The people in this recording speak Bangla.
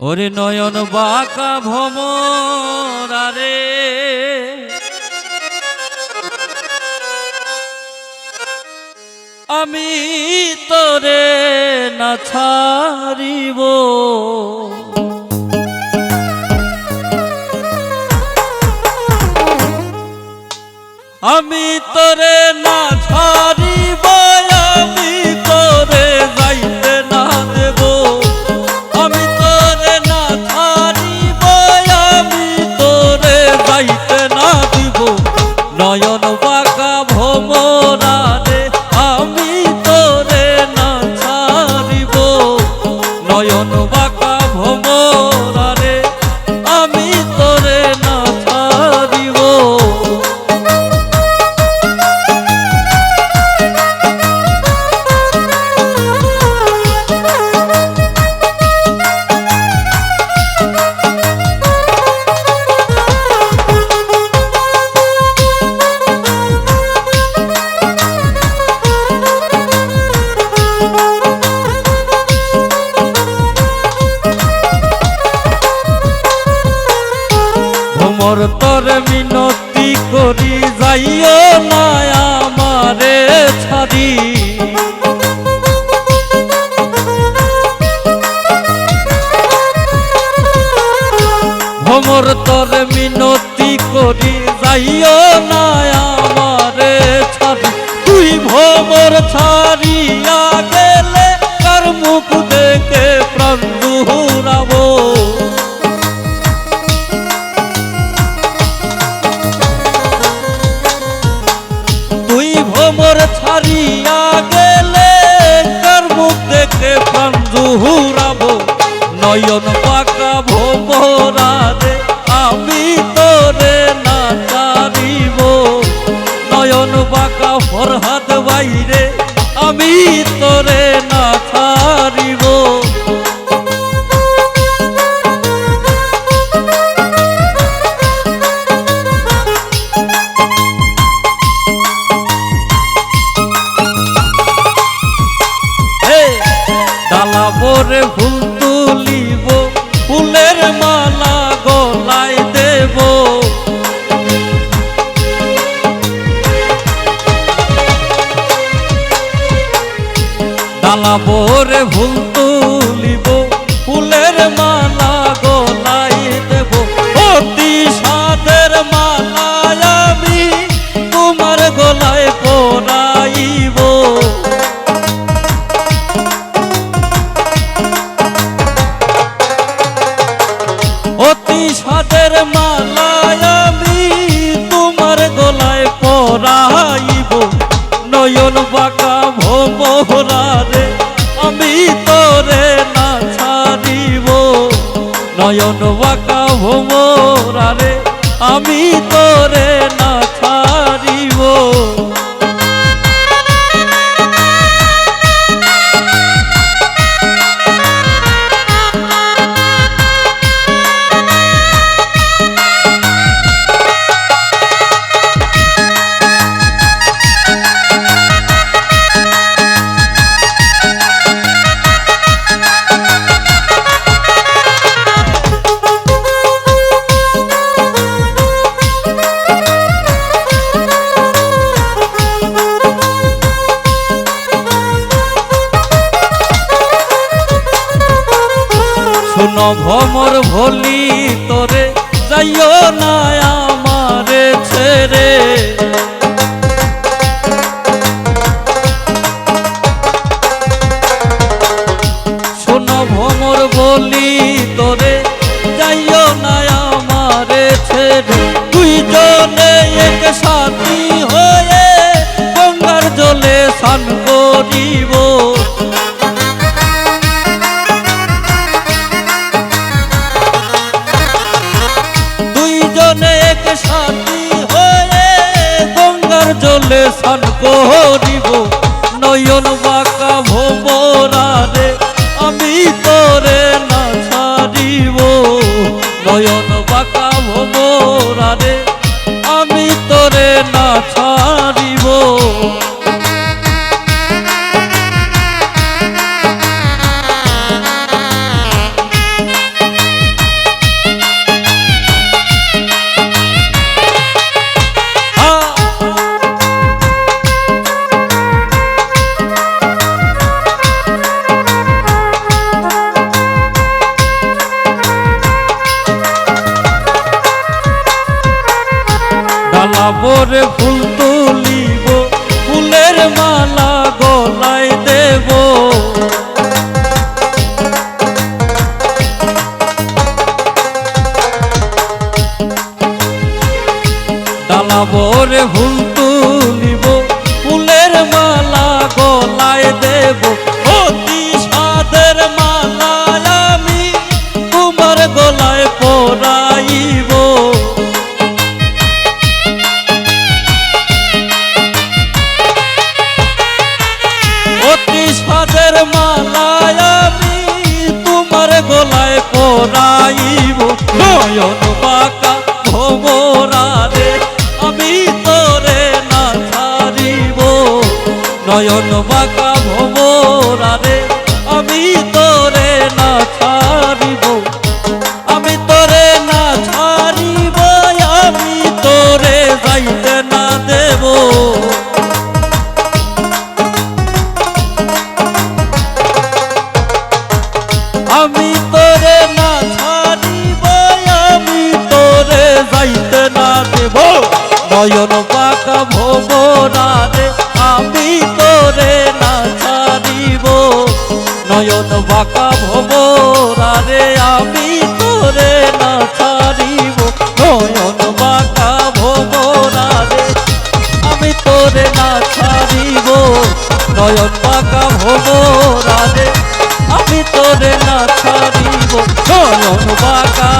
ওরে নয়ন বাঁকা ভমরারে আমি তোরে না ছাড়িব। আমি তোরে না ছাড়িব। যাইও না আমারে ছাড়ি ভ্রমর তরে মিনতি করি যাইও না জুহুরাবো নয়ন মালা গলায় তুলিব ফুলের মালা বাঁকা আমি তোরে না ছাড়িব। নয়ন বাঁকা ভোমরারে আমি তোরে না ভমর ভলি তোরে, যাইও না আমারে ছেড়ে। শোনো ভমর এক সাথী হয়ে গঙ্গার জলে স্নান স্নান করিব নয়ন ডালাবরে নয়ন বাঁকা ভোমরারে আমি তোরে না ছাড়িব। নয়ন বাঁকা নয়ন পাকা ভোমরারে আমি তোরে না ছাড়িব। নয়ন বাঁকা ভোমরারে আমি তোরে না ছাড়িব। নয়ন বাঁকা ভোমরারে আমি তোরে না ছাড়িব। নয়ন বাঁকা ভোমরারে আমি তোরে না ছাড়িব। নয়ন বাঁকা